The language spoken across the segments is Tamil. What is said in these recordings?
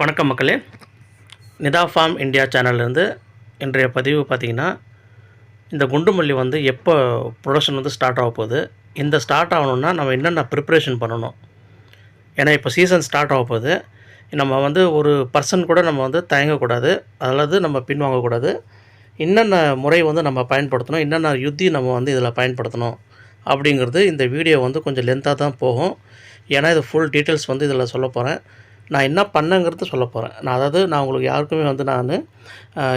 வணக்கம் மக்களே. நிதா ஃபார்ம் இந்தியா சேனல்லேருந்து இன்றைய பதிவு பார்த்திங்கன்னா இந்த குண்டுமல்லி வந்து எப்போ ப்ரொடக்ஷன் வந்து ஸ்டார்ட் ஆக போகுது இந்த ஸ்டார்ட் ஆகணுன்னா நம்ம என்னென்ன ப்ரிப்ரேஷன் பண்ணணும்? ஏன்னா இப்போ சீசன் ஸ்டார்ட் ஆக போகுது. நம்ம வந்து ஒரு பர்சன் கூட நம்ம வந்து தயங்கக்கூடாது அல்லது நம்ம பின்வாங்கக்கூடாது. என்னென்ன முறை வந்து நம்ம பயன்படுத்தணும் என்னென்ன யுத்தி நம்ம வந்து இதில் பயன்படுத்தணும் அப்படிங்கிறது இந்த வீடியோ வந்து கொஞ்சம் லென்த்தாக தான் போகும். ஏன்னா இது ஃபுல் டீட்டெயில்ஸ் வந்து இதில் சொல்ல போகிறேன் நான் என்ன பண்ணேங்கிறது சொல்ல போகிறேன் நான் அதாவது நான் உங்களுக்கு யாருக்குமே வந்து நான்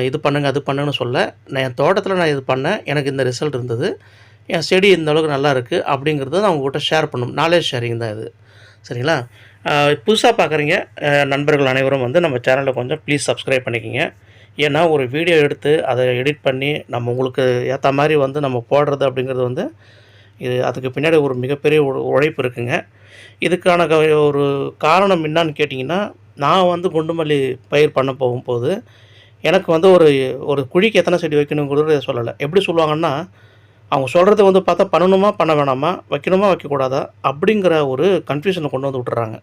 இது பண்ணுங்க அது பண்ணுன்னு சொல்ல நான் என் தோட்டத்தில் நான் இது பண்ணேன் எனக்கு இந்த ரிசல்ட் இருந்தது என் செடி இந்த அளவுக்கு நல்லா இருக்குது அப்படிங்கிறத நான் உங்கள்கிட்ட ஷேர் பண்ணணும் நாலேஜ் ஷேரிங் தான் இது. சரிங்களா? புதுசாக பார்க்குறீங்க நண்பர்கள் அனைவரும் வந்து நம்ம சேனலில் கொஞ்சம் ப்ளீஸ் சப்ஸ்கிரைப் பண்ணிக்கோங்க. ஏன்னா ஒரு வீடியோ எடுத்து அதை எடிட் பண்ணி நம்ம உங்களுக்கு ஏற்ற மாதிரி வந்து நம்ம போடுறது அப்படிங்கிறது வந்து இது அதுக்கு பின்னாடி ஒரு மிகப்பெரிய உழைப்பு இருக்குங்க. இதுக்கான க- ஒரு காரணம் என்னான்னு கேட்டிங்கன்னா நான் வந்து குண்டுமல்லி பயிர் பண்ண போகும்போது எனக்கு வந்து ஒரு ஒரு குழிக்கு எத்தனை செடி வைக்கணுங்கிறது சொல்லலை. எப்படி சொல்லுவாங்கன்னா அவங்க சொல்கிறது வந்து பார்த்தா பண்ணணுமா பண்ண வேணாமா வைக்கணுமா வைக்கக்கூடாதா அப்படிங்கிற ஒரு கன்ஃபியூஷனை கொண்டு வந்து விட்டுறாங்க.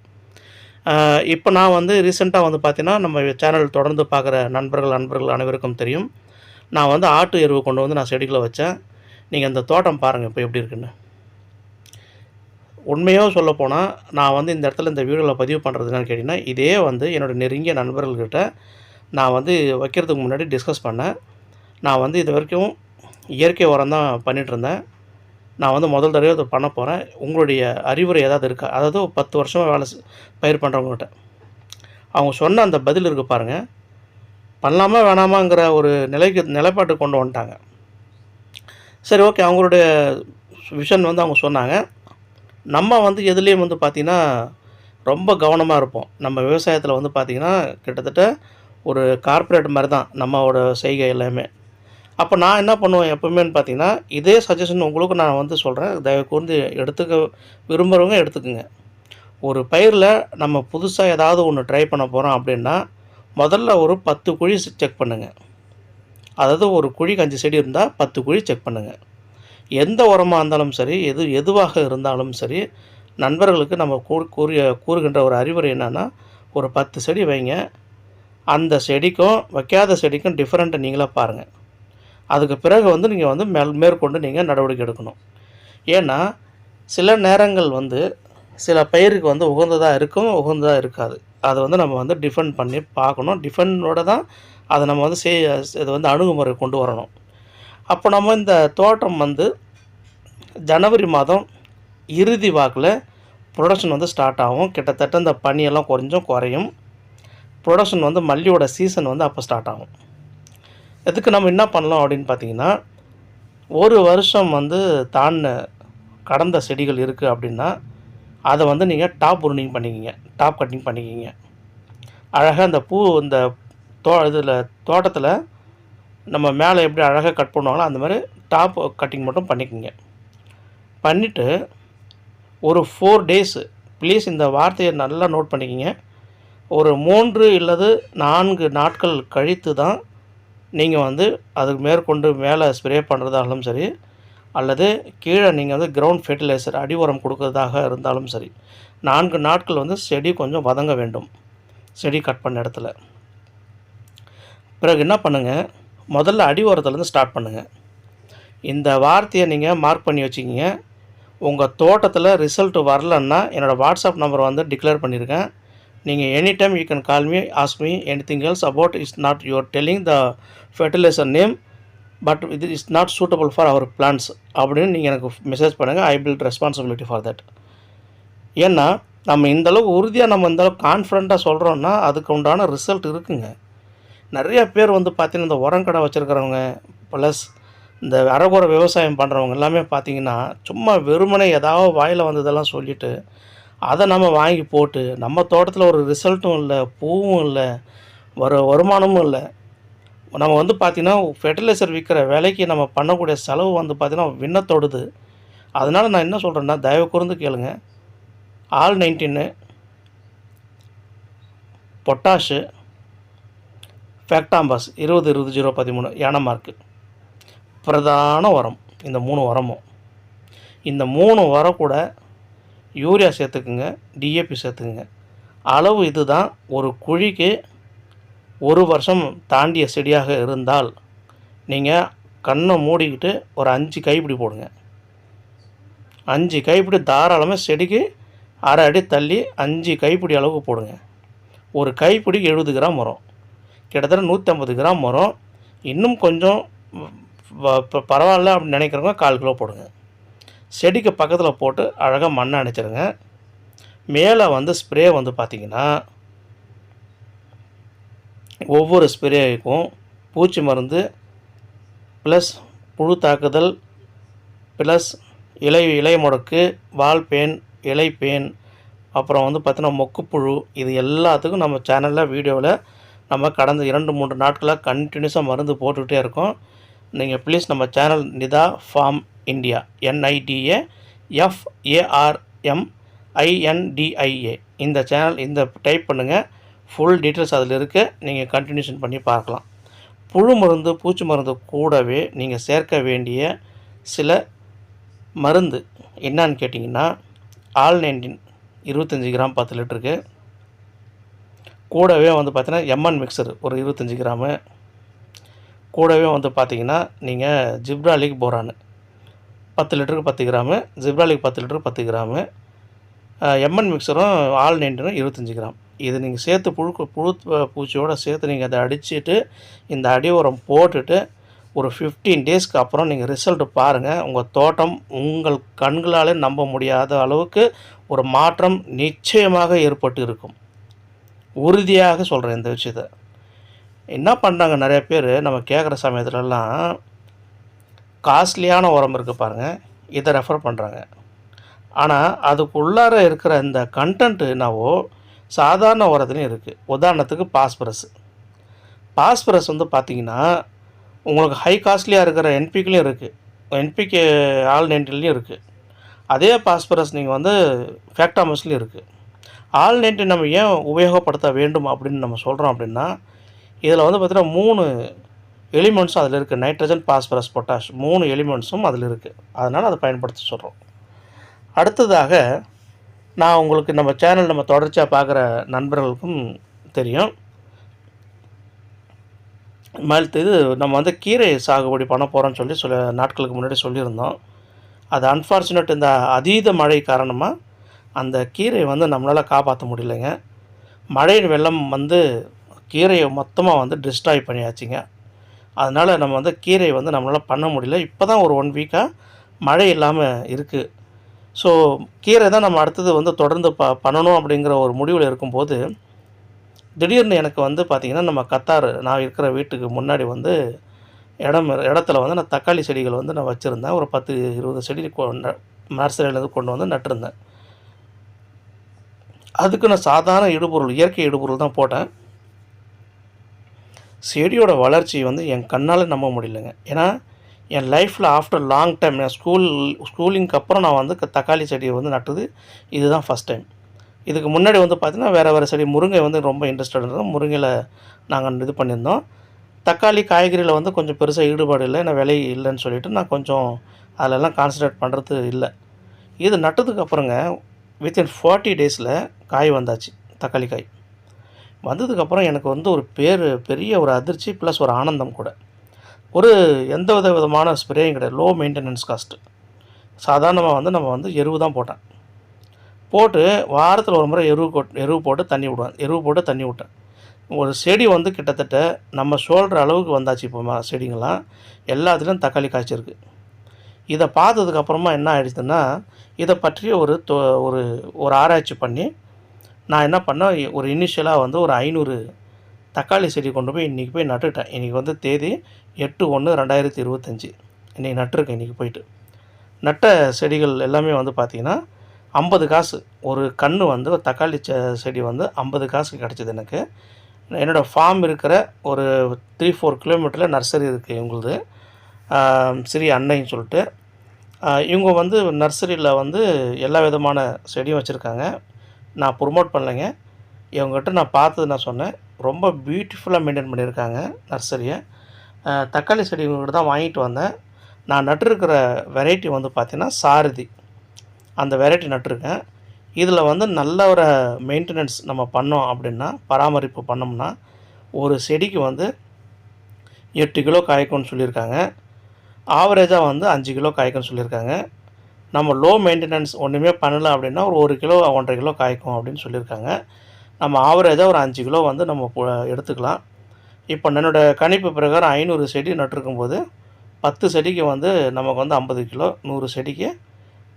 இப்போ நான் வந்து ரீசெண்டாக வந்து பார்த்தீங்கன்னா நம்ம சேனல் தொடர்ந்து பார்க்குற நண்பர்கள் நண்பர்கள் அனைவருக்கும் தெரியும். நான் வந்து ஆட்டு எருவு கொண்டு வந்து நான் செடிகளை வச்சேன். நீங்கள் இந்த தோட்டம் பாருங்கள் இப்போ எப்படி இருக்குன்னு. உண்மையாக சொல்லப்போனால் நான் வந்து இந்த இடத்துல இந்த வீடியோவில் பதிவு பண்ணுறதுனான்னு கேட்டிங்கன்னா இதே வந்து என்னோடய நெருங்கிய நண்பர்கள்கிட்ட நான் வந்து வைக்கிறதுக்கு முன்னாடி டிஸ்கஸ் பண்ணேன். நான் வந்து இது வரைக்கும் இயற்கை உரம் தான் பண்ணிகிட்ருந்தேன் நான் வந்து முதல் தடவை இதை பண்ண போகிறேன் உங்களுடைய அறிவுரை ஏதாவது இருக்கா? அதாவது ஒரு பத்து வருஷமாக வேலை பயிர் பண்ணுறவங்ககிட்ட அவங்க சொன்ன அந்த பதில் இருக்குது பாருங்கள் பண்ணலாமா வேணாமாங்கிற ஒரு நிலைக்கு நிலைப்பாட்டு கொண்டு வந்துட்டாங்க. சரி ஓகே அவங்களுடைய விஷன் வந்து அவங்க சொன்னாங்க. நம்ம வந்து எதுலேயும் வந்து பார்த்திங்கன்னா ரொம்ப கவனமாக இருப்போம். நம்ம விவசாயத்தில் வந்து பார்த்திங்கன்னா கிட்டத்தட்ட ஒரு கார்ப்பரேட் மாதிரி தான் நம்மளோட செய்கை எல்லாமே. அப்போ நான் என்ன பண்ணுவேன் எப்பவுமேன்னு பார்த்தீங்கன்னா இதே சஜஷன் உங்களுக்கு நான் வந்து சொல்கிறேன் தயவு கூர்ந்து எடுத்துக்க விரும்புகிறவங்க எடுத்துக்கோங்க. ஒரு பயிரில் நம்ம புதுசாக ஏதாவது ஒன்று ட்ரை பண்ண போகிறோம் அப்படின்னா முதல்ல ஒரு பத்து குழி செக் பண்ணுங்கள் அதாவது ஒரு குழி அஞ்சு செடி இருந்தால் பத்து குழி செக் பண்ணுங்கள் எந்த உரமாக இருந்தாலும் சரி எது எதுவாக இருந்தாலும் சரி நண்பர்களுக்கு நம்ம கூ கூறிய கூறுகின்ற ஒரு அறிவுரை என்னென்னா ஒரு பத்து செடி வைங்க. அந்த செடிக்கும் வைக்காத செடிக்கும் டிஃப்ரெண்ட்டை நீங்களே பாருங்கள் அதுக்கு பிறகு வந்து நீங்கள் வந்து மேல் மேற்கொண்டு நீங்கள் நடவடிக்கை எடுக்கணும். ஏன்னா சில நேரங்கள் வந்து சில பயிருக்கு வந்து உகந்ததாக இருக்கும் உகந்ததாக இருக்காது. அதை வந்து நம்ம வந்து டிஃபெண்ட் பண்ணி பார்க்கணும். டிஃபெண்டோட தான் அதை நம்ம வந்து செய் இது வந்து அணுகுமுறை கொண்டு வரணும். அப்போ நம்ம இந்த தோட்டம் வந்து ஜனவரி மாதம் இறுதி வாக்கில் ப்ரொடக்ஷன் வந்து ஸ்டார்ட் ஆகும். கிட்டத்தட்ட இந்த பனியெல்லாம் கொஞ்சம் குறையும். ப்ரொடக்ஷன் வந்து மல்லியோட சீசன் வந்து அப்போ ஸ்டார்ட் ஆகும். இதுக்கு நம்ம என்ன பண்ணலாம் அப்படின்னு பார்த்தீங்கன்னா ஒரு வருஷம் வந்து தான் கடந்த செடிகள் இருக்குது அப்படின்னா அதை வந்து நீங்கள் டாப் ப்ரூனிங் பண்ணிக்கிங்க. டாப் கட்டிங் பண்ணிக்கிங்க. அழகாக அந்த பூ இந்த தோ இதில் தோட்டத்தில் நம்ம மேலே எப்படி அழகாக கட் பண்ணுவாங்களோ அந்த மாதிரி டாப் கட்டிங் மட்டும் பண்ணிக்கோங்க. பண்ணிவிட்டு ஒரு ஃபோர் டேஸு ப்ளீஸ் இந்த வார்த்தையை நல்லா நோட் பண்ணிக்கிங்க. ஒரு மூன்று இல்லது நான்கு நாட்கள் கழித்து தான் நீங்கள் வந்து அதுக்கு மேற்கொண்டு மேலே ஸ்ப்ரே பண்ணுறதாலும் சரி அல்லது கீழே நீங்கள் வந்து கிரவுண்ட் ஃபெர்டிலைசர் அடி உரம் கொடுக்கறதாக இருந்தாலும் சரி நான்கு நாட்கள் வந்து செடி கொஞ்சம் வதங்க வேண்டும். செடி கட் பண்ண இடத்துல. பிறகு என்ன பண்ணுங்கள் முதல்ல அடி உரத்துலேருந்து ஸ்டார்ட் பண்ணுங்கள் இந்த வார்த்தையை நீங்கள் மார்க் பண்ணி வச்சுக்கிங்க. உங்கள் தோட்டத்தில் ரிசல்ட் வரலன்னா என்னோடய வாட்ஸ்அப் நம்பர் வந்து டிக்ளேர் பண்ணியிருக்கேன் நீங்கள் any time you can call me ask me anything else about is not your telling the fertiliser name but இது is not suitable for our plans அப்படின்னு நீங்கள் எனக்கு மெசேஜ் பண்ணுங்கள் I build responsibility for that ஏன்னா நம்ம இந்த அளவுக்கு உறுதியாக நம்ம இந்தளவுக்கு கான்ஃபிடண்ட்டாக சொல்கிறோன்னா அதுக்கு உண்டான ரிசல்ட் இருக்குங்க. நிறைய பேர் வந்து பார்த்திங்கன்னா இந்த உரங்கடை வச்சுருக்கிறவங்க ப்ளஸ் இந்த அறகுற விவசாயம் பண்ணுறவங்க எல்லாமே பார்த்தீங்கன்னா சும்மா வெறுமனே ஏதாவது வாயில் வந்ததெல்லாம் சொல்லிவிட்டு அதை நம்ம வாங்கி போட்டு நம்ம தோட்டத்தில் ஒரு ரிசல்ட்டும் இல்லை பூவும் இல்லை வரு வருமானமும் இல்லை. நம்ம வந்து பார்த்திங்கன்னா ஃபெர்டிலைசர் விற்கிற விலைக்கு நம்ம பண்ணக்கூடிய செலவு வந்து பார்த்திங்கன்னா விண்ணத்தொடுது. அதனால் நான் என்ன சொல்கிறேன்னா தயவு கூர்ந்து கேளுங்க. ஆல் நைன்டீனு பொட்டாஷு ஃபேக்டாம்பாஸ் இருபது இருபது ஜீரோ பதிமூணு யானை மார்க்கு பிரதான உரம் இந்த மூணு உரமும் இந்த மூணு உரம் கூட யூரியா சேர்த்துக்குங்க டிஏபி சேர்த்துக்குங்க. அளவு இதுதான். ஒரு குழிக்கு ஒரு வருஷம் தாண்டிய செடியாக இருந்தால் நீங்கள் கண்ணை மூடிக்கிட்டு ஒரு அஞ்சு கைப்பிடி போடுங்க. அஞ்சு கைப்பிடி தாராளமாக செடிக்கு அரை அடி தள்ளி அஞ்சு கைப்பிடி அளவுக்கு போடுங்க. ஒரு கைப்பிடி எழுபது கிராம் வரும். கிட்டத்தட்ட நூற்றம்பது கிராம் வரும். இன்னும் கொஞ்சம் பரவாயில்ல அப்படின்னு நினைக்கிறவங்க கால் கிலோ போடுங்க. செடிக்கு பக்கத்தில் போட்டு அழகாக மண்ணை அணைச்சிருங்க. மேலே வந்து ஸ்ப்ரே வந்து பார்த்திங்கன்னா ஒவ்வொரு ஸ்ப்ரேக்கும் பூச்சி மருந்து ப்ளஸ் புழு தாக்குதல் ப்ளஸ் இலை இலை முடக்கு வால் பேன் இலை பேன் அப்புறம் வந்து பார்த்தீங்கன்னா மொக்குப்புழு இது எல்லாத்துக்கும் நம்ம சேனலில் வீடியோவில் நம்ம கடந்த இரண்டு மூன்று நாட்களாக கண்டினியூஸாக மருந்து போட்டுக்கிட்டே இருக்கோம். நீங்கள் ப்ளீஸ் நம்ம channel Nida farm India N I D A F A R M I N D I A இந்த சேனல் இந்த டைப் பண்ணுங்கள் ஃபுல் டீட்டெயில்ஸ் அதில் இருக்குது நீங்கள் கண்டினியூஷன் பண்ணி பார்க்கலாம். புழு மருந்து பூச்சி மருந்து கூடவே நீங்கள் சேர்க்க வேண்டிய சில மருந்து என்னான்னு கேட்டிங்கன்னா ஆல் நைன்டீன் இருபத்தஞ்சி கிராம் பத்து லிட்டருக்கு கூடவே வந்து பார்த்திங்கன்னா எம்என் மிக்சர் ஒரு இருபத்தஞ்சி கிராமு. கூடவே வந்து பார்த்தீங்கன்னா நீங்கள் ஜிப்ராலிக் போரானு. பத்து லிட்டருக்கு பத்து கிராமு ஜிப்ராலிக் பத்து லிட்டருக்கு பத்து கிராமு. எம்என் மிக்சரும் ஆல் நைன்டனும் இருபத்தஞ்சி கிராம். இது நீங்கள் சேர்த்து புழுக்கு புழு பூச்சியோடு சேர்த்து நீங்கள் அதை அடிச்சுட்டு இந்த அடி உரம் போட்டுட்டு ஒரு ஃபிஃப்டீன் டேஸ்க்கு அப்புறம் நீங்கள் ரிசல்ட்டு பாருங்கள் உங்கள் தோட்டம் உங்கள் கண்களாலே நம்ப முடியாத அளவுக்கு ஒரு மாற்றம் நிச்சயமாக ஏற்பட்டு இருக்கும். உறுதியாக சொல்கிறேன் இந்த விஷயத்த. என்ன பண்ணுறாங்க நிறைய பேர் நம்ம கேட்குற சமயத்துலலாம் காஸ்ட்லியான உரம் இருக்குது பாருங்கள் இதை ரெஃபர் பண்ணுறாங்க ஆனால் அதுக்குள்ளார இருக்கிற இந்த கண்டென்ட்டு என்னவோ சாதாரண உரத்துலையும் இருக்குது உதாரணத்துக்கு பாஸ்பரஸ் பாஸ்பரஸ் வந்து பார்த்தீங்கன்னா உங்களுக்கு ஹை காஸ்ட்லியாக இருக்கிற என்பிக்லேயும் இருக்குது என்பிகே ஆல் நைன்டிலையும் இருக்குது அதே பாஸ்பரஸ் நீங்கள் வந்து ஃபேக்டாமஸ்லேயும் இருக்குது ஆன்லைன்ட்டு நம்ம ஏன் உபயோகப்படுத்த வேண்டும் அப்படின்னு நம்ம சொல்கிறோம் அப்படின்னா இதில் வந்து பார்த்திங்கன்னா மூணு எலிமெண்ட்ஸும் அதில் இருக்குது நைட்ரஜன் பாஸ்பரஸ் பொட்டாஷ். மூணு எலிமெண்ட்ஸும் அதில் இருக்குது அதனால் அதை பயன்படுத்த சொல்கிறோம் அடுத்ததாக நான் உங்களுக்கு நம்ம சேனல் நம்ம தொடர்ச்சியாக பார்க்குற நண்பர்களுக்கும் தெரியும். மல்த் இது நம்ம வந்து கீரை சாகுபடி பண்ண போகிறோம்னு சொல்லி சில நாட்களுக்கு முன்னாடி சொல்லியிருந்தோம். அது அன்ஃபார்ச்சுனேட் இந்த அதீத மழை காரணமாக அந்த கீரையை வந்து நம்மளால் காப்பாற்ற முடியலைங்க. மழையின் வெள்ளம் வந்து கீரையை மொத்தமாக வந்து டிஸ்ட்ராய் பண்ணியாச்சுங்க. அதனால் நம்ம வந்து கீரையை வந்து நம்மளால் பண்ண முடியல. இப்போ தான் ஒரு ஒன் வீக்காக மழை இல்லாமல் இருக்குது ஸோ கீரை தான் நம்ம அடுத்தது வந்து தொடர்ந்து ப பண்ணணும் அப்படிங்கிற ஒரு முடிவில் இருக்கும்போது திடீர்னு எனக்கு வந்து பார்த்திங்கன்னா நம்ம கத்தார் நான் இருக்கிற வீட்டுக்கு முன்னாடி வந்து இடம் இடத்துல வந்து நான் தக்காளி செடிகள் வந்து நான் வச்சுருந்தேன். ஒரு பத்து இருபது செடி கொ- ந- நர்சரியிலேருந்து கொண்டு வந்து நட்டிருந்தேன். அதுக்கு நான் சாதாரண இடுபொருள் இயற்கை இடுபொருள் தான் போட்டேன். செடியோட வளர்ச்சி வந்து என் கண்ணால் நம்ப முடியலங்க. ஏன்னா என் லைஃப்பில் ஆஃப்டர் லாங் டைம் நான் ஸ்கூல் ஸ்கூலிங்க்கு அப்புறம் நான் வந்து க- தக்காளி செடியை வந்து நட்டது. இதுதான் ஃபஸ்ட் டைம் இதுக்கு முன்னாடி வந்து பார்த்திங்கன்னா வேறு வேறு செடி முருங்கை வந்து ரொம்ப இன்ட்ரெஸ்டட் இருந்தோம் முருங்கையில் நாங்கள் இது பண்ணியிருந்தோம். தக்காளி காய்கறியில் வந்து கொஞ்சம் பெருசாக ஈடுபாடு இல்லை நான் விலை இல்லைன்னு சொல்லிவிட்டு நான் கொஞ்சம் அதிலெல்லாம் கான்சன்ட்ரேட் பண்ணுறது இல்லை. இது நட்டதுக்கு அப்புறங்க வித்தின் ஃபார்ட்டி டேஸில் காய் வந்தாச்சு தக்காளி காய். வந்ததுக்கப்புறம் எனக்கு வந்து ஒரு பேர் பெரிய ஒரு அதிர்ச்சி ப்ளஸ் ஒரு ஆனந்தம் கூட. ஒரு எந்த வித விதமான ஸ்ப்ரேயும் கிடையாது. லோ மெயின்டெனன்ஸ் காஸ்ட்டு சாதாரணமாக வந்து நம்ம வந்து எருவு தான் போட்டேன். போட்டு வாரத்தில் ஒரு முறை எருவு கொட் எருவு போட்டு தண்ணி விடுவேன். எருவு போட்டு தண்ணி விட்டேன். ஒரு செடி வந்து கிட்டத்தட்ட நம்ம சொல்கிற அளவுக்கு வந்தாச்சு இப்போ ம- செடிங்கெல்லாம் எல்லாத்துலேயும் தக்காளி காய்ச்சிருக்கு. இதை பார்த்ததுக்கப்புறமா என்ன ஆயிடுச்சுன்னா இதை பற்றிய ஒரு தொ ஒரு ஒரு ஆராய்ச்சி பண்ணி நான் என்ன பண்ணேன் ஒரு இனிஷியலாக வந்து ஒரு ஐநூறு தக்காளி செடி கொண்டு போய் இன்றைக்கி போய் நட்டுட்டேன். இன்றைக்கி வந்து தேதி எட்டு ஒன்று ரெண்டாயிரத்தி இருபத்தஞ்சி. இன்றைக்கி நட்டுருக்கேன் இன்றைக்கி போயிட்டு. நட்ட செடிகள் எல்லாமே வந்து பார்த்திங்கன்னா ஐம்பது காசு. ஒரு கன்று வந்து ஒரு தக்காளி செ செடி வந்து ஐம்பது காசு கிடச்சிது எனக்கு. என்னோடய ஃபார்ம் இருக்கிற ஒரு த்ரீ ஃபோர் கிலோமீட்டரில் நர்சரி இருக்குது எங்களுது சிறிய ஸ்ரீ அன்னைன்னு சொல்லிட்டு இவங்க வந்து நர்சரியில் வந்து எல்லா விதமான செடியும் வச்சுருக்காங்க. நான் ப்ரொமோட் பண்ணலைங்க. இவங்ககிட்ட நான் பார்த்தது நான் சொன்னேன். ரொம்ப பியூட்டிஃபுல்லாக மெயின்டைன் பண்ணியிருக்காங்க நர்சரியை. தக்காளி செடி இவங்ககிட்ட தான் வாங்கிட்டு வந்தேன். நான் நட்டிருக்கிற வெரைட்டி வந்து பார்த்திங்கன்னா சாரதி. அந்த வெரைட்டி நட்டிருக்கேன். இதில் வந்து நல்ல ஒரு மெயின்டெனன்ஸ் நம்ம பண்ணோம் அப்படின்னா பராமரிப்பு பண்ணோம்னா ஒரு செடிக்கு வந்து எட்டு கிலோ காய்க்கும்னு சொல்லியிருக்காங்க. ஆவரேஜாக வந்து அஞ்சு கிலோ காய்க்கும்னு சொல்லியிருக்காங்க. நம்ம லோ மெயின்டெனன்ஸ் ஒன்றுமே பண்ணலை அப்படின்னா ஒரு ஒரு கிலோ ஒன்றரை கிலோ காய்க்கும் அப்படின்னு சொல்லியிருக்காங்க. நம்ம ஆவரேஜாக ஒரு அஞ்சு கிலோ வந்து நம்ம எடுத்துக்கலாம். இப்போ என்னோடய கணிப்பு பிரகாரம் ஐநூறு செடி நட்டிருக்கும்போது பத்து செடிக்கு வந்து நமக்கு வந்து ஐம்பது கிலோ நூறு செடிக்கு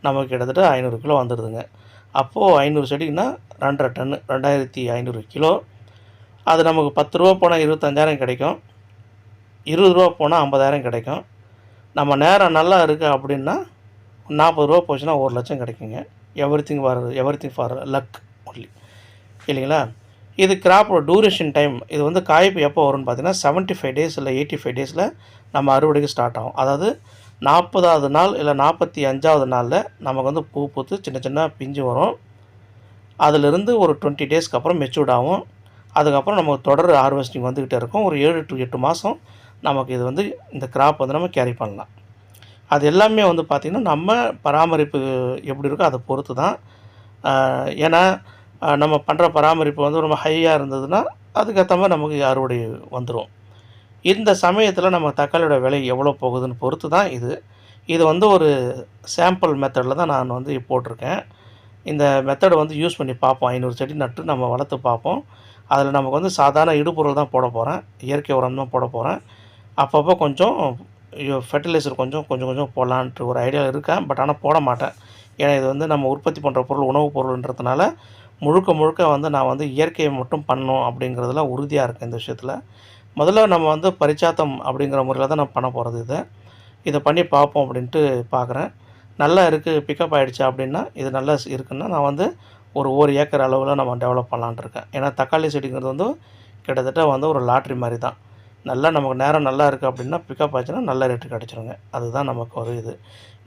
நமக்கு கிட்டத்தட்ட ஐநூறு கிலோ வந்துடுதுங்க அப்போது ஐநூறு செடிக்குன்னா ரெண்டரை டன்னு ரெண்டாயிரத்தி ஐநூறு கிலோ. அது நமக்கு பத்து ரூபா போனால் இருபத்தஞ்சாயிரம் கிடைக்கும். இருபது ரூபா போனால் ஐம்பதாயிரம் கிடைக்கும். நம்ம நேரம் நல்லா இருக்குது அப்படின்னா நாற்பது ரூபா போச்சுன்னா ஒரு லட்சம் கிடைக்குங்க. Everything for everything for luck only இல்லைங்களா? இது கிராப்போட டூரேஷன் டைம் இது வந்து காய்ப்பு எப்போ வரும்னு பார்த்தீங்கன்னா செவன்ட்டி ஃபைவ் டேஸ் இல்லை எயிட்டி ஃபைவ் டேஸில் நம்ம அறுவடைக்கு ஸ்டார்ட் ஆகும். அதாவது நாற்பதாவது நாள் இல்லை நாற்பத்தி அஞ்சாவது நாளில் நமக்கு வந்து பூ பூத்து சின்ன சின்ன பிஞ்சு வரும். அதிலிருந்து ஒரு டுவெண்ட்டி டேஸ்க்கு அப்புறம் மெச்சூர்ட் ஆகும். அதுக்கப்புறம் நமக்கு தொடர் ஹார்வெஸ்டிங் வந்துக்கிட்டே இருக்கும். ஒரு ஏழு டு எட்டு மாதம் நமக்கு இது வந்து இந்த கிராப் வந்து நம்ம கேரி பண்ணலாம். அது எல்லாமே வந்து பார்த்திங்கன்னா நம்ம பராமரிப்பு எப்படி இருக்கோ அதை பொறுத்து தான். ஏன்னா நம்ம பண்ணுற பராமரிப்பு வந்து ரொம்ப ஹையாக இருந்ததுன்னா அதுக்கேற்ற மாதிரி நமக்கு அறுவடை வந்துடும் இந்த சமயத்தில் நம்ம தக்காளியோட விலை எவ்வளோ போகுதுன்னு பொறுத்து தான் இது. இது வந்து ஒரு சாம்பிள் மெத்தடில் தான் நான் வந்து போட்டிருக்கேன். இந்த மெத்தடை வந்து யூஸ் பண்ணி பார்ப்போம். ஐநூறு செடி நட்டு நம்ம வளர்த்து பார்ப்போம். அதில் நமக்கு வந்து சாதாரண இடுபொருள் தான் போட போகிறேன் இயற்கை உரம் தான் போட போகிறேன் அப்பப்போ கொஞ்சம் ஃபெர்டிலைசர் கொஞ்சம் கொஞ்சம் கொஞ்சம் போடலான்ட்டு ஒரு ஐடியா இருக்கேன். பட் ஆனால் போட மாட்டேன். ஏன்னா இது வந்து நம்ம உற்பத்தி பண்ணுற பொருள் உணவுப் பொருள்ன்றதுனால முழுக்க முழுக்க வந்து நான் வந்து இயற்கையை மட்டும் பண்ணணும் அப்படிங்கிறதுல உறுதியாக இருக்கேன் இந்த விஷயத்தில். முதல்ல நம்ம வந்து பரிச்சாத்தம் அப்படிங்கிற முறையில் தான் நான் பண்ண போகிறது இதை. இதை பண்ணி பார்ப்போம் அப்படின்ட்டு பார்க்குறேன் நல்லா இருக்குது பிக்கப் ஆகிடுச்சு அப்படின்னா இது நல்லா இருக்குன்னா நான் வந்து ஒரு ஒரு ஏக்கர் அளவில் நம்ம டெவலப் பண்ணலான்ட்டு இருக்கேன். ஏன்னா தக்காளி செடிங்கிறது வந்து கிட்டத்தட்ட வந்து ஒரு லாட்ரி மாதிரி தான். நல்லா நமக்கு நேரம் நல்லா இருக்குது அப்படின்னா பிக்கப் ஆச்சுன்னா நல்ல ரேட்டு கிடச்சிருங்க அதுதான் நமக்கு ஒரு இது.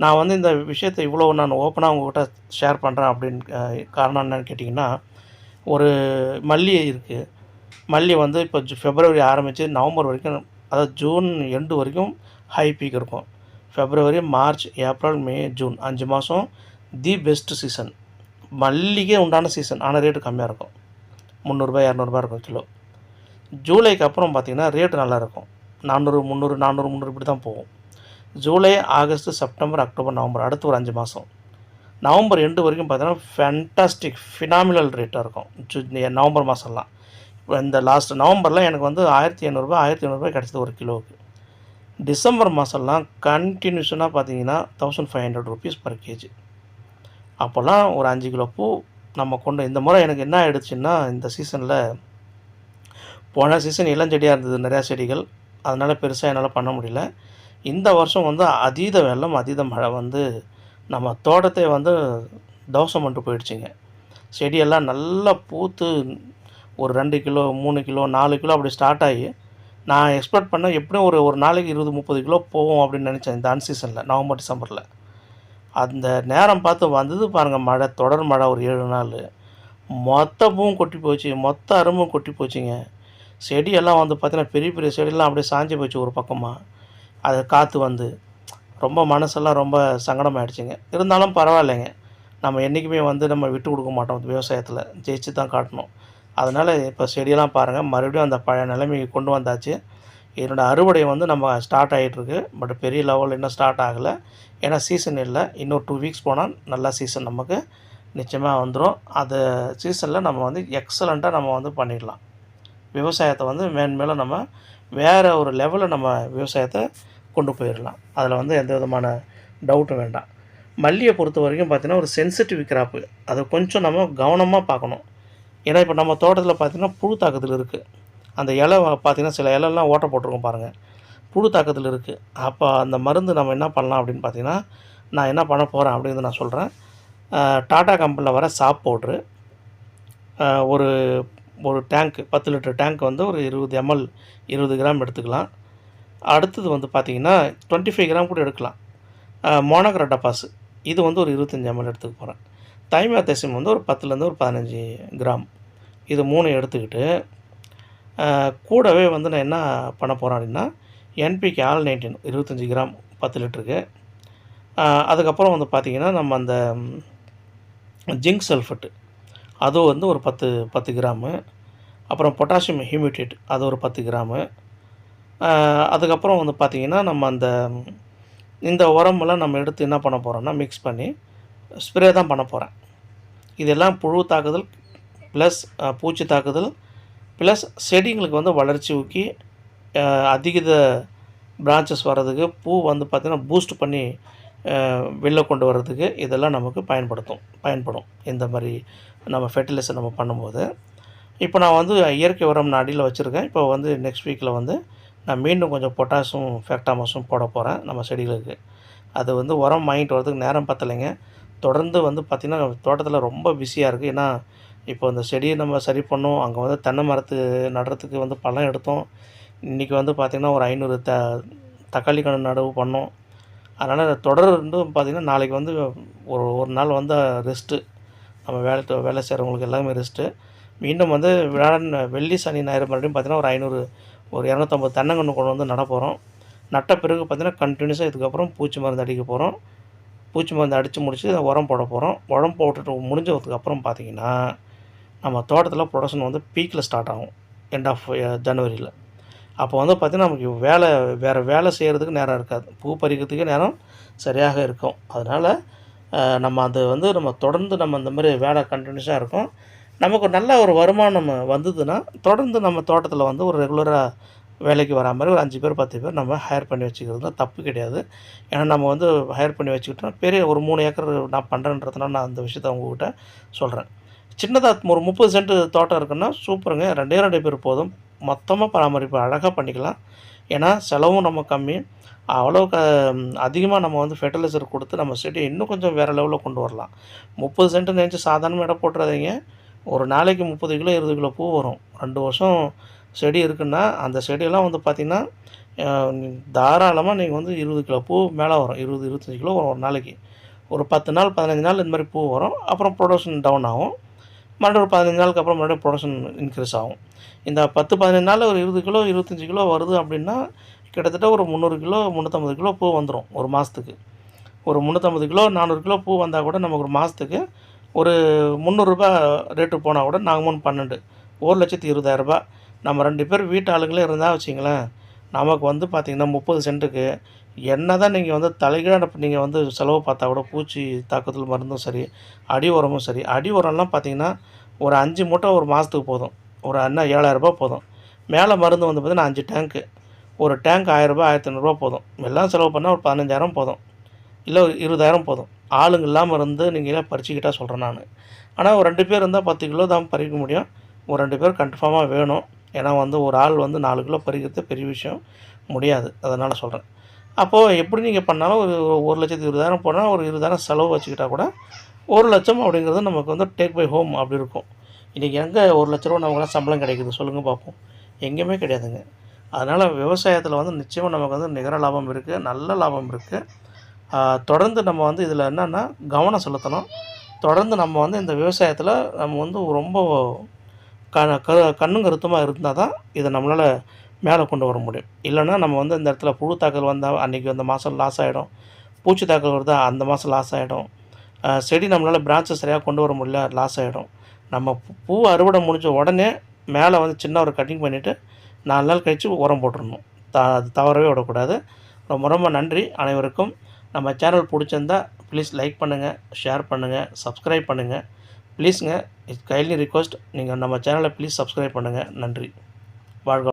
நான் வந்து இந்த விஷயத்தை இவ்வளோ நான் ஓப்பனாக உங்கள்கிட்ட ஷேர் பண்ணுறேன் அப்படின்னு காரணம் என்னன்னு கேட்டிங்கன்னா ஒரு மல்லி இருக்குது மல்லி வந்து இப்போ ஃபெப்ரவரி ஆரம்பித்து நவம்பர் வரைக்கும் அதாவது ஜூன் எண்டு வரைக்கும் ஹை பீக் இருக்கும். February March April May June அஞ்சு மாதம் தி பெஸ்ட் சீசன் மல்லிகே உண்டான சீசன் ஆனால் ரேட்டு கம்மியாக இருக்கும். முந்நூறுரூபா இரநூறுபா இருக்கும் கிலோ. ஜூலைக்கு அப்புறம் பார்த்திங்கன்னா ரேட்டு நல்லாயிருக்கும். நானூறு முந்நூறு நானூறு முந்நூறு இப்படி தான் போகும். July August September October November அடுத்து ஒரு அஞ்சு மாதம் நவம்பர் எண்டு வரைக்கும் பார்த்தீங்கன்னா ஃபேண்டாஸ்டிக் ஃபினாமினல் ரேட்டாக இருக்கும். ஜூ நவம்பர் மாதம்லாம் இப்போ இந்த லாஸ்ட் நவம்பரில் எனக்கு வந்து ஆயிரத்தி ஐநூறுரூபா ஆயிரத்தி ஐநூறுரூபா கிடச்சிது ஒரு கிலோவுக்கு. டிசம்பர் மாதம்லாம் கண்டினியூஷனாக பார்த்தீங்கன்னா thousand five hundred rupees per KG அப்போல்லாம் ஒரு அஞ்சு கிலோ பூ நம்ம கொண்டு இந்த முறை எனக்கு என்ன ஆகிடுச்சுன்னா இந்த சீசனில் போன சீசன் இளஞ்செடியாக இருந்தது நிறையா செடிகள். அதனால் பெருசாக என்னால் பண்ண முடியல. இந்த வருஷம் வந்து அதீத வெள்ளம் அதீத மழை வந்து நம்ம தோட்டத்தை வந்து தோசம் பண்ணிட்டு போயிடுச்சுங்க. செடியெல்லாம் நல்லா பூத்து ஒரு ரெண்டு கிலோ மூணு கிலோ நாலு கிலோ அப்படி ஸ்டார்ட் ஆகி நான் எக்ஸ்பெக்ட் பண்ண எப்படியும் ஒரு ஒரு நாளைக்கு இருபது முப்பது கிலோ போகும் அப்படின்னு நினச்சேன் இந்த அன்சீசனில் நவம்பர் டிசம்பரில். அந்த நேரம் பார்த்து வந்தது பாருங்கள் மழை தொடர் மழை ஒரு ஏழு நாள். மொத்த பூவும் கொட்டி போச்சு மொத்த அரும்பும் கொட்டி போச்சுங்க. செடியெல்லாம் வந்து பார்த்தீங்கன்னா பெரிய பெரிய செடியெல்லாம் அப்படியே சாஞ்சி போச்சு ஒரு பக்கமாக அது காற்று வந்து ரொம்ப மனசெல்லாம் ரொம்ப சங்கடமாயிடுச்சுங்க. இருந்தாலும் பரவாயில்லைங்க. நம்ம என்றைக்குமே வந்து நம்ம விட்டு கொடுக்க மாட்டோம் விவசாயத்தில். ஜெயிச்சு தான் காட்டணும். அதனால் இப்போ செடியெல்லாம் பாருங்கள் மறுபடியும் அந்த பழைய நிலைமைக்கு கொண்டு வந்தாச்சு. என்னோடய அறுவடை வந்து நம்ம ஸ்டார்ட் ஆகிட்டுருக்கு பட் பெரிய லெவலில் இன்னும் ஸ்டார்ட் ஆகலை. ஏன்னா சீசன் இல்லை. இன்னொரு டூ வீக்ஸ் போனால் நல்லா சீசன் நமக்கு நிச்சயமாக வந்துடும் அந்த சீசனில் நம்ம வந்து எக்ஸலண்ட்டாக நம்ம வந்து பண்ணிடலாம். விவசாயத்தை வந்து மேன்மேலும் நம்ம வேறு ஒரு லெவலில் நம்ம விவசாயத்தை கொண்டு போயிடலாம் அதில் வந்து எந்த விதமான டவுட்டும் வேண்டாம். மல்லியை பொறுத்த வரைக்கும் பார்த்தீங்கன்னா ஒரு சென்சிட்டிவ் கிராப்பு அதை கொஞ்சம் நம்ம கவனமாக பார்க்கணும். ஏன்னா இப்போ நம்ம தோட்டத்தில் பார்த்தீங்கன்னா புழு தாக்கத்தில் இருக்குது அந்த இலை பார்த்தீங்கன்னா சில இலைலாம் ஓட்ட போட்டிருக்கோம் பாருங்கள் புழு தாக்கத்தில் இருக்குது அப்போ அந்த மருந்து நம்ம என்ன பண்ணலாம் அப்படின்னு பார்த்தீங்கன்னா நான் என்ன பண்ண போகிறேன் அப்படின்னு நான் சொல்கிறேன் டாடா கம்பெனியில் வர சாப் பவுட்ரு ஒரு ஒரு டேங்க் பத்து லிட்டர் டேங்க் வந்து ஒரு இருபது எம்எல் இருபது கிராம் எடுத்துக்கலாம். அடுத்தது வந்து பார்த்திங்கன்னா டுவெண்ட்டி ஃபைவ் கிராம் கூட எடுக்கலாம். மோனோக்ரா டப்பாசு. இது வந்து ஒரு இருபத்தஞ்சி எம்எல் எடுத்துக்க போகிறேன் தைமாத்தசிம் வந்து ஒரு பத்துலேருந்து ஒரு பதினஞ்சு கிராம் இது மூணு எடுத்துக்கிட்டு கூடவே வந்து நான் என்ன பண்ண போகிறேன் அப்படின்னா என்பிகே ஆல் நைன்டீன் இருபத்தஞ்சி கிராம் பத்து லிட்டருக்கு அதுக்கப்புறம் வந்து பார்த்திங்கன்னா நம்ம அந்த ஜிங்க் சல்ஃபட்டு அது வந்து ஒரு பத்து பத்து கிராமு. அப்புறம் பொட்டாசியம் ஹியூமிட்டேட் அது ஒரு பத்து கிராமு. அதுக்கப்புறம் வந்து பார்த்திங்கன்னா நம்ம அந்த இந்த உரமெல்லாம் நம்ம எடுத்து என்ன பண்ண போகிறோம்னா மிக்ஸ் பண்ணி ஸ்ப்ரே தான் பண்ண போகிறேன் இதெல்லாம் புழு தாக்குதல் ப்ளஸ் பூச்சி தாக்குதல் ப்ளஸ் செடிங்களுக்கு வந்து வளர்ச்சி ஊக்கி அதிக பிரான்ச்சஸ் வர்றதுக்கு பூ வந்து பார்த்திங்கன்னா பூஸ்ட் பண்ணி வெளில கொண்டு வர்றதுக்கு இதெல்லாம் நமக்கு பயன்படுத்தும் பயன்படும். இந்த மாதிரி நம்ம ஃபெர்டிலைசர் நம்ம பண்ணும்போது. இப்போ நான் வந்து இயற்கை உரம் நான் அடியில் வச்சுருக்கேன். இப்போ வந்து நெக்ஸ்ட் வீக்கில் வந்து நான் மீண்டும் கொஞ்சம் பொட்டாசும் ஃபேக்டாமஸும் போட போகிறேன் நம்ம செடிகளுக்கு. அது வந்து உரம் வாங்கிட்டு வரதுக்கு நேரம் பத்தலைங்க. தொடர்ந்து வந்து பார்த்திங்கன்னா தோட்டத்தில் ரொம்ப பிஸியாக இருக்குது ஏன்னா இப்போ இந்த செடியை நம்ம சரி பண்ணோம். அங்கே வந்து தென்னை மரத்து நடுறதுக்கு வந்து பழம் எடுத்தோம். இன்றைக்கி வந்து பார்த்திங்கன்னா ஒரு ஐநூறு த தக்காளி கன்று நடவு பண்ணோம். அதனால் தொடர்ந்து பார்த்திங்கன்னா நாளைக்கு வந்து ஒரு ஒரு நாள் வந்து ரெஸ்ட்டு நம்ம வேலை வேலை செய்கிறவங்களுக்கு எல்லாமே ரெஸ்ட்டு மீண்டும் வந்து வியாழன் வெள்ளி சனி ஞாயிறு மறுபடியும் பார்த்திங்கன்னா ஒரு ஐநூறு ஒரு இரநூத்தம்பது தென்னங்கன்று கொண்டு வந்து நட போகிறோம் நட்ட பிறகு பார்த்திங்கன்னா கண்டினியூஸாக இதுக்கப்புறம் பூச்சி மருந்து அடிக்க போகிறோம் பூச்சி மருந்து அடித்து முடிச்சு உரம் போட போகிறோம் உரம் போட்டுட்டு முடிஞ்சதுக்கப்புறம் பார்த்திங்கன்னா நம்ம தோட்டத்தில் ப்ரொடக்ஷன் வந்து பீக்கில் ஸ்டார்ட் ஆகும். எண்ட் ஆஃப் ஜனவரியில் அப்போ வந்து பார்த்திங்கன்னா நமக்கு வேலை வேறு வேலை செய்கிறதுக்கு நேரம் இருக்காது. பூ பறிக்கிறதுக்கே நேரம் சரியாக இருக்கும். அதனால் நம்ம அது வந்து நம்ம தொடர்ந்து நம்ம இந்த மாதிரி வேலை கண்டினியூஸாக இருக்கும். நமக்கு ஒரு நல்ல ஒரு வருமானம் வந்ததுன்னா தொடர்ந்து நம்ம தோட்டத்தில் வந்து ஒரு ரெகுலராக வேலைக்கு வரா மாதிரி ஒரு அஞ்சு பேர் பத்து பேர் நம்ம ஹையர் பண்ணி வச்சுக்கிறது தான் தப்பு கிடையாது. ஏன்னா நம்ம வந்து ஹையர் பண்ணி வச்சுக்கிட்டோம்னா பெரிய ஒரு மூணு ஏக்கர் நான் பண்ணுறேன்றதுனால நான் அந்த விஷயத்த உங்ககிட்ட சொல்கிறேன் சின்னதாக ஒரு முப்பது சென்ட் தோட்டம் இருக்குன்னா சூப்பருங்க ரெண்டே ரெண்டு பேர் போதும். மொத்தமாக பராமரிப்பு அழகாக பண்ணிக்கலாம். ஏன்னா செலவும் நம்ம கம்மி. அவ்வளோ க அதிகமாக நம்ம வந்து ஃபெர்டிலைசர் கொடுத்து நம்ம செடியை இன்னும் கொஞ்சம் வேறு லெவலில் கொண்டு வரலாம். முப்பது சென்ட்டு நினச்சி சாதாரணமாக இடம் போட்டுறாதீங்க. ஒரு நாளைக்கு முப்பது கிலோ இருபது கிலோ பூ வரும். ரெண்டு வருஷம் செடி இருக்குன்னா அந்த செடியெல்லாம் வந்து பார்த்திங்கன்னா தாராளமாக நீங்கள் வந்து இருபது கிலோ பூ மேலே வரும். இருபது இருபத்தஞ்சி கிலோ வரும் ஒரு நாளைக்கு. ஒரு பத்து நாள் பதினஞ்சு நாள் இந்த மாதிரி பூ வரும். அப்புறம் ப்ரொடக்ஷன் டவுன் ஆகும். மறுபடியும் ஒரு பதினஞ்சு நாளுக்கு அப்புறம் மறுபடியும் ப்ரொடக்ஷன் இன்க்ரீஸ் ஆகும். இந்த பத்து பதினஞ்சு நாளில் ஒரு இருபது கிலோ இருபத்தஞ்சி கிலோ வருது அப்படின்னா கிட்டத்தட்ட ஒரு முந்நூறு கிலோ முந்நூற்றம்பது கிலோ பூ வந்துடும் ஒரு மாதத்துக்கு ஒரு முந்நூற்றம்பது கிலோ நானூறு கிலோ பூ வந்தால் கூட நமக்கு ஒரு மாதத்துக்கு ஒரு முந்நூறுரூபா ரேட்டு போனால் கூட நாங்கள் மூணு பன்னெண்டு ஒரு லட்சத்தி இருபதாயிரரூபா நம்ம ரெண்டு பேர் வீட்டு ஆளுங்களே இருந்தால் வச்சிங்களேன் நமக்கு வந்து பார்த்திங்கன்னா முப்பது சென்ட்டுக்கு என்ன தான் நீங்கள் வந்து தலைகீழாக நீங்கள் வந்து செலவு பார்த்தா கூட பூச்சி தாக்குதல் மருந்தும் சரி அடி உரமும் சரி அடி உரம்லாம் பார்த்திங்கன்னா ஒரு அஞ்சு மூட்டை ஒரு மாதத்துக்கு போதும். ஒரு அண்ணா ஏழாயிரரூபா போதும். மேலே மருந்து வந்து பார்த்திங்கன்னா அஞ்சு டேங்க்கு ஒரு டேங்க் ஆயிரரூபா ஆயிரத்தி ஐநூறுரூவா போதும். எல்லாம் செலவு பண்ணால் ஒரு பதினஞ்சாயிரம் போதும். இல்லை ஒரு இருபதாயிரம் போதும். ஆளுங்க இல்லாமல் இருந்து நீங்களே பறிச்சுக்கிட்டால் சொல்கிறேன் நான். ஆனால் ஒரு ரெண்டு பேர் இருந்தால் பத்து கிலோ தான் பறிக்க முடியும். ஒரு ரெண்டு பேர் கன்ஃபார்மாக வேணும். ஏன்னா வந்து ஒரு ஆள் வந்து நாலு கிலோ பறிக்கிறது பெரிய விஷயம். முடியாது. அதனால் சொல்கிறேன் அப்போது எப்படி நீங்கள் பண்ணாலும் ஒரு ஒரு லட்சத்து இருபதாயிரம் போனால் ஒரு இருபதாயிரம் செலவு வச்சுக்கிட்டா கூட ஒரு லட்சம் அப்படிங்கிறது நமக்கு வந்து டேக் பை ஹோம் அப்படி இருக்கும். இன்றைக்கி எங்கே ஒரு லட்ச ரூபா நமக்குலாம் சம்பளம் கிடைக்குது சொல்லுங்கள் பார்ப்போம் எங்கேயுமே கிடையாதுங்க. அதனால் விவசாயத்தில் வந்து நிச்சயமாக நமக்கு வந்து நிகர லாபம் இருக்குது நல்ல லாபம் இருக்குது தொடர்ந்து நம்ம வந்து இதில் என்னென்னா கவனம் செலுத்தணும். தொடர்ந்து நம்ம வந்து இந்த விவசாயத்தில் நம்ம வந்து ரொம்ப க க கண்ணும் கருத்துமாக இருந்தால் தான் இதை நம்மளால் மேலே கொண்டு வர முடியும். இல்லைன்னா நம்ம வந்து இந்த இடத்துல புழு தாக்கல் வந்தால் அன்றைக்கி அந்த மாதம் லாஸ் ஆகிடும் பூச்சி தாக்கல் வருதா அந்த மாதம் லாஸ் ஆகிடும் செடி நம்மளால் பிரான்ச்சை சரியாக கொண்டு வர முடியல லாஸ் ஆகிடும் நம்ம பூ- அறுவடை முடிஞ்ச உடனே மேலே வந்து சின்ன ஒரு கட்டிங் பண்ணிவிட்டு நாலு நாள் கழித்து உரம் போட்டுடணும். த அது தவறவே விடக்கூடாது. ரொம்ப ரொம்ப நன்றி அனைவருக்கும். நம்ம சேனல் பிடிச்சிருந்தா ப்ளீஸ் லைக் பண்ணுங்கள் ஷேர் பண்ணுங்கள் சப்ஸ்கிரைப் பண்ணுங்கள் ப்ளீஸுங்க இட்ஸ் கைண்ட்லி ரிக்வஸ்ட் நீங்கள் நம்ம சேனலை ப்ளீஸ் சப்ஸ்கிரைப் பண்ணுங்கள் நன்றி. வாழ்க